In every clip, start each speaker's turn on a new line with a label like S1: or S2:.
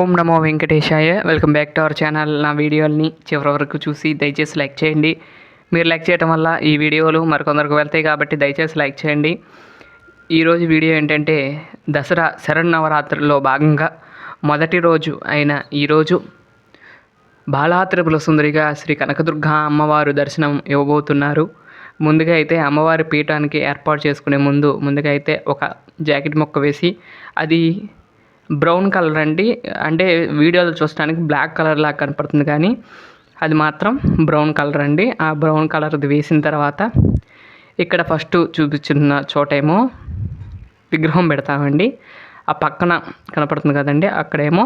S1: ఓం నమో వెంకటేశాయ. Welcome back to our channel నా వీడియోల్ని చివరి వరకు చూసి దయచేసి లైక్ చేయండి. మీరు లైక్ చేయడం వల్ల ఈ వీడియోలు మరికొందరికి వెళ్తాయి కాబట్టి దయచేసి లైక్ చేయండి. ఈరోజు వీడియో ఏంటంటే దసరా శరణవరాత్రిలో భాగంగా మొదటి రోజు అయిన ఈరోజు బాలాత్రిపుల సుందరిగా శ్రీ కనకదుర్గ అమ్మవారు దర్శనం ఇవ్వబోతున్నారు. ముందుగా అయితే అమ్మవారి పీఠానికి ఏర్పాటు చేసుకునే ముందు ముందుగా అయితే ఒక జాకెట్ మొక్క వేసి అది బ్రౌన్ కలర్ అండి. అంటే వీడియోలో చూడటానికి బ్లాక్ కలర్ లాగా కనపడుతుంది కానీ అది మాత్రం బ్రౌన్ కలర్ అండి. ఆ బ్రౌన్ కలర్ది వేసిన తర్వాత ఇక్కడ ఫస్ట్ చూపించిన చోటేమో విగ్రహం పెడతామండి. ఆ పక్కన కనపడుతుంది కదండి. అక్కడేమో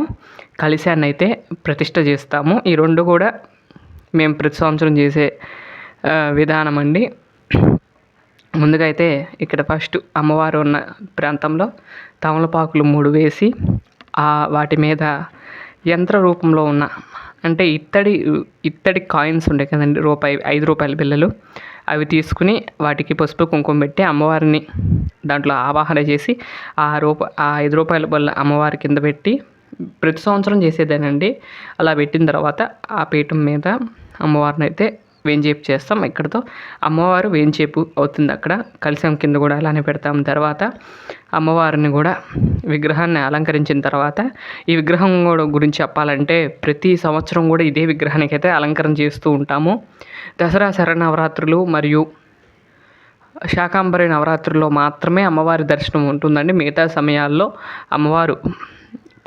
S1: కలిశాన్ని అయితే ప్రతిష్ట చేస్తాము. ఈ రెండు కూడా మేము ప్రతి సంవత్సరం చేసే విధానం అండి. ముందుగా అయితే ఇక్కడ ఫస్ట్ అమ్మవారు ఉన్న ప్రాంతంలో తమలపాకులు మూడు వేసి ఆ వాటి మీద యంత్ర రూపంలో ఉన్న అంటే ఇత్తడి ఇత్తడి కాయిన్స్ ఉంటాయి కదండి రూపాయి ఐదు రూపాయల బిళ్ళలు. అవి తీసుకుని వాటికి పసుపు కుంకుమ పెట్టి అమ్మవారిని దాంట్లో ఆవాహన చేసి ఆ రూప ఆ ఐదు రూపాయల బిళ్ళ అమ్మవారి కింద పెట్టి ప్రతి సంవత్సరం చేసేదేనండి. అలా పెట్టిన తర్వాత ఆ పీఠం మీద అమ్మవారిని అయితే వేంచేపు చేస్తాం ఇక్కడతో. అమ్మవారు వేంచేపు అవుతుంది అక్కడ. కలిసం కింద కూడా అలానే పెడతాం. తర్వాత అమ్మవారిని కూడా విగ్రహాన్ని అలంకరించిన తర్వాత ఈ విగ్రహం కూడా గురించి చెప్పాలంటే ప్రతి సంవత్సరం కూడా ఇదే విగ్రహానికి అయితే అలంకరణ చేస్తూ ఉంటాము. దసరా శరణవరాత్రులు మరియు శాకాంబరి నవరాత్రుల్లో మాత్రమే అమ్మవారి దర్శనం ఉంటుందండి. మిగతా సమయాల్లో అమ్మవారు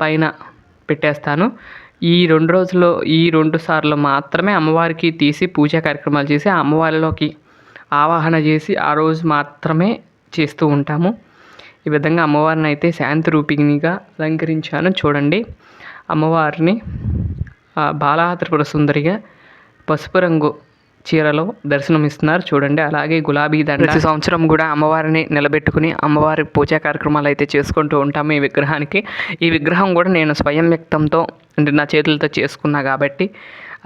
S1: పైన పెట్టేస్తాను. ఈ రెండు రోజుల్లో ఈ రెండు సార్లు మాత్రమే అమ్మవారికి తీసి పూజా కార్యక్రమాలు చేసి ఆ అమ్మవారిలోకి ఆవాహన చేసి ఆ రోజు మాత్రమే చేస్తూ ఉంటాము. ఈ విధంగా అమ్మవారిని అయితే శాంతి రూపిణిగా అలంకరించాను. చూడండి అమ్మవారిని ఆ సుందరిగా పసుపు రంగు చీరలో దర్శనమిస్తున్నారు. చూడండి అలాగే గులాబీ దండ. ప్రతి సంవత్సరం కూడా అమ్మవారిని నిలబెట్టుకుని అమ్మవారి పూజా కార్యక్రమాలు అయితే చేసుకుంటూ ఉంటాము ఈ విగ్రహానికి. ఈ విగ్రహం కూడా నేను స్వయం వ్యక్తంతో అంటే నా చేతులతో చేసుకున్నా కాబట్టి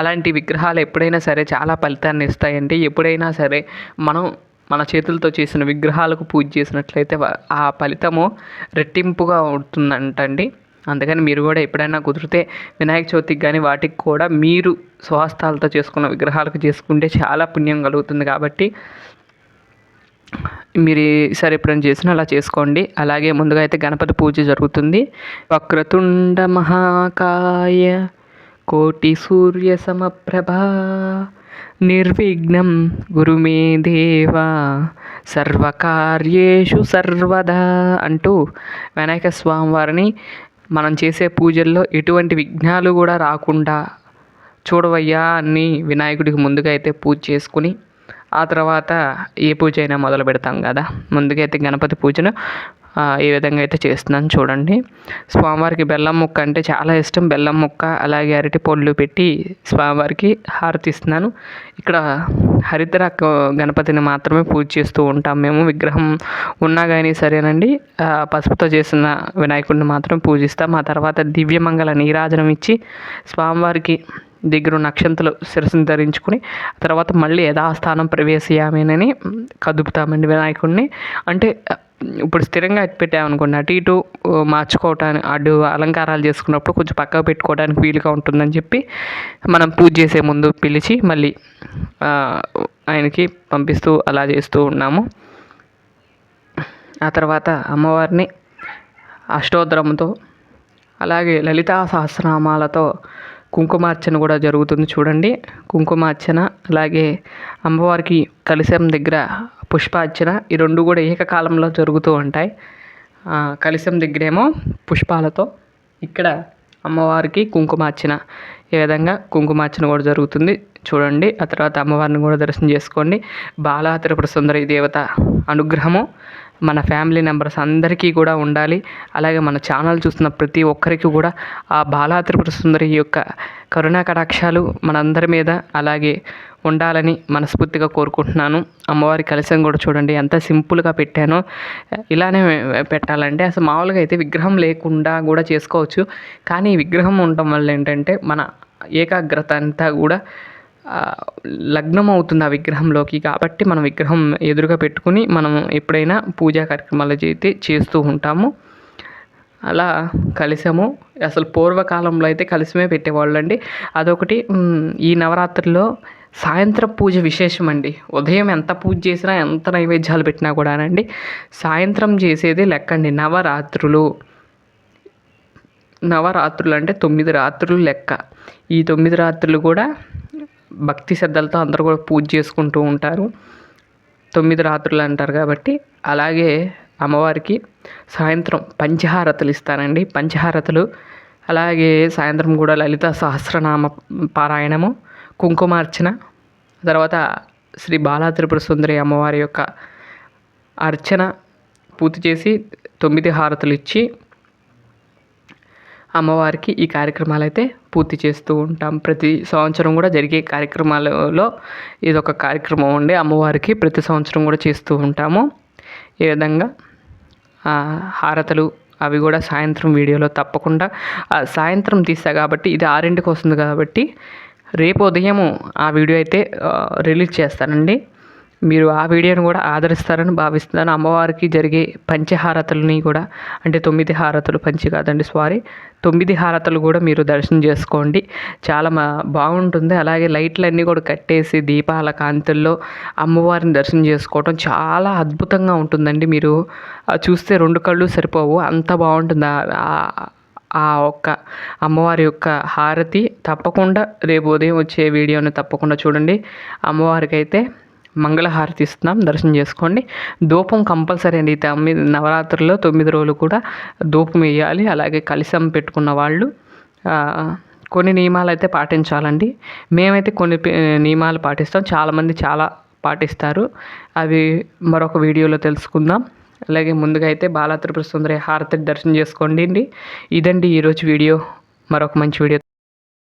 S1: అలాంటి విగ్రహాలు ఎప్పుడైనా సరే చాలా ఫలితాన్ని ఇస్తాయండి. ఎప్పుడైనా సరే మనం మన చేతులతో చేసిన విగ్రహాలకు పూజ చేసినట్లయితే ఆ ఫలితము రెట్టింపుగా ఉంటుందంటండి. అందుకని మీరు కూడా ఎప్పుడైనా కుదిరితే వినాయక చవితికి కానీ వాటికి కూడా మీరు స్వహస్తాలతో చేసుకున్న విగ్రహాలకు చేసుకుంటే చాలా పుణ్యం కలుగుతుంది కాబట్టి మీరు ఈసారి ఎప్పుడైనా చేసినా అలా చేసుకోండి. అలాగే ముందుగా అయితే గణపతి పూజ జరుగుతుంది. వక్రతుండ మహాకాయ కోటి సూర్య సమప్రభా నిర్విఘ్నం గురుమే దేవా సర్వకార్యేషు సర్వదా అంటూ వినాయక స్వామి వారిని మనం చేసే పూజల్లో ఎటువంటి విఘ్నాలు కూడా రాకుండా చూడవయ్యా అని వినాయకుడికి ముందుగా అయితే పూజ చేసుకుని ఆ తర్వాత ఏ పూజ అయినా మొదలు పెడతాం కదా. ముందుగా అయితే గణపతి పూజను ఏ విధంగా అయితే చేస్తున్నాను చూడండి. స్వామివారికి బెల్లం ముక్క అంటే చాలా ఇష్టం. బెల్లం ముక్క అలాగే అరటి పళ్ళు పెట్టి స్వామివారికి హారతి ఇస్తున్నాను ఇక్కడ హరిద్ర గణపతిని మాత్రమే పూజ చేస్తూ ఉంటాం మేము. విగ్రహం ఉన్నా కానీ సరేనండి. పసుపుతో చేసిన వినాయకుడిని మాత్రం పూజిస్తాం. ఆ తర్వాత దివ్యమంగళ నీరాజనం ఇచ్చి స్వామివారికి దగ్గర ఉన్న అక్షంతలు శిరస్సును ధరించుకుని తర్వాత మళ్ళీ యథాస్థానం ప్రవేశయామేనని కదుపుతామండి వినాయకుడిని అంటే ఇప్పుడు స్థిరంగా పెట్టామనుకోండి అటు ఇటు మార్చుకోవటానికి అటు అలంకారాలు చేసుకున్నప్పుడు కొంచెం పక్కకు పెట్టుకోవడానికి వీలుగా ఉంటుందని చెప్పి మనం పూజ చేసే ముందు పిలిచి మళ్ళీ ఆయనకి పంపిస్తూ అలా చేస్తూ ఉన్నాము. ఆ తర్వాత అమ్మవారిని అష్టోత్తరంతో అలాగే లలితా సహస్రనామాలతో కుంకుమార్చన కూడా జరుగుతుంది చూడండి. కుంకుమార్చన అలాగే అమ్మవారికి కలశం దగ్గర పుష్పార్చన ఈ రెండు కూడా ఏకకాలంలో జరుగుతూ ఉంటాయి. ఆ, కలశం దగ్గరేమో పుష్పాలతో ఇక్కడ అమ్మవారికి కుంకుమార్చన ఈ విధంగా కుంకుమార్చన కూడా జరుగుతుంది చూడండి. ఆ తర్వాత అమ్మవారిని కూడా దర్శనం చేసుకోండి. బాలా త్రిపుర సుందరి దేవత అనుగ్రహము మన ఫ్యామిలీ మెంబర్స్ అందరికీ కూడా ఉండాలి. అలాగే మన ఛానల్ చూస్తున్న ప్రతి ఒక్కరికి కూడా ఆ బాలా త్రిపుర సుందరి యొక్క కరుణా కటాక్షాలు మనందరి మీద అలాగే ఉండాలని మనస్ఫూర్తిగా కోరుకుంటున్నాను. అమ్మవారి కలశం కూడా చూడండి ఎంత సింపుల్గా పెట్టానో. ఇలానే పెట్టాలంటే అసలు మామూలుగా అయితే విగ్రహం లేకుండా కూడా చేసుకోవచ్చు. కానీ విగ్రహం ఉండటం వల్ల ఏంటంటే మన ఏకాగ్రత అంతా కూడా లగ్నం అవుతుంది ఆ విగ్రహంలోకి కాబట్టి మనం విగ్రహం ఎదురుగా పెట్టుకుని మనం ఎప్పుడైనా పూజా కార్యక్రమాలు అయితే చేస్తూ ఉంటాము. అలా కలిసము. అసలు పూర్వకాలంలో అయితే కలిసమే పెట్టేవాళ్ళండి. అదొకటి ఈ నవరాత్రిలో సాయంత్రం పూజ విశేషం అండి ఉదయం ఎంత పూజ చేసినా ఎంత నైవేద్యాలు పెట్టినా కూడానండి సాయంత్రం చేసేది లెక్కండి. నవరాత్రులు. నవరాత్రులు అంటే తొమ్మిది రాత్రులు లెక్క. ఈ తొమ్మిది రాత్రులు కూడా భక్తి శ్రద్ధలతో అందరూ కూడా పూజ చేసుకుంటూ ఉంటారు. తొమ్మిది రాత్రులు అంటారు కాబట్టి అలాగే అమ్మవారికి సాయంత్రం పంచహారతలు ఇస్తానండి పంచహారతలు అలాగే సాయంత్రం కూడా లలిత సహస్రనామ పారాయణము కుంకుమార్చన తర్వాత శ్రీ బాలా త్రిపుర సుందరి అమ్మవారి యొక్క అర్చన పూర్తి చేసి తొమ్మిది హారతులు ఇచ్చి అమ్మవారికి ఈ కార్యక్రమాలు అయితే పూర్తి చేస్తూ ఉంటాం. ప్రతి సంవత్సరం కూడా జరిగే కార్యక్రమాలలో ఇదొక కార్యక్రమం ఉండి అమ్మవారికి ప్రతి సంవత్సరం కూడా చేస్తూ ఉంటాము. ఈ విధంగా? హారతలు అవి కూడా సాయంత్రం వీడియోలో తప్పకుండా ఆ, సాయంత్రం తీస్తా కాబట్టి ఇది ఆరింటికి వస్తుంది కాబట్టి రేపు ఉదయము ఆ వీడియో అయితే రిలీజ్ చేస్తానండి. మీరు ఆ వీడియోను కూడా ఆదరిస్తారని భావిస్తున్నాను. అమ్మవారికి జరిగే పంచహారతలని కూడా అంటే తొమ్మిది హారతలు పంచి కాదండి సారీ తొమ్మిది హారతలు కూడా మీరు దర్శనం చేసుకోండి. చాలా మా బాగుంటుంది. అలాగే లైట్లన్నీ కూడా కట్టేసి దీపాల కాంతుల్లో అమ్మవారిని దర్శనం చేసుకోవటం చాలా అద్భుతంగా ఉంటుందండి. మీరు చూస్తే రెండు కళ్ళు సరిపోవు. అంత బాగుంటుంది. ఆ- ఆ- ఆ ఒక్క అమ్మవారి యొక్క హారతి తప్పకుండా రేపు ఉదయం వచ్చే వీడియోని తప్పకుండా చూడండి. అమ్మవారికి అయితే మంగళహారతి ఇస్తున్నాం. దర్శనం చేసుకోండి. ధూపం కంపల్సరీ అండి. తొమ్మిది నవరాత్రుల్లో తొమ్మిది రోజులు కూడా ధూపం వేయాలి. అలాగే కలిసం పెట్టుకున్న వాళ్ళు కొన్ని నియమాలు అయితే పాటించాలండి. మేమైతే కొన్ని నియమాలు పాటిస్తాం. చాలామంది చాలా పాటిస్తారు. అవి మరొక వీడియోలో తెలుసుకుందాం. అలాగే ముందుగా అయితే బాలా త్రిపుర సుందరి హారతి దర్శనం చేసుకోండి అండి. ఇదండి ఈరోజు వీడియో. మరొక మంచి వీడియో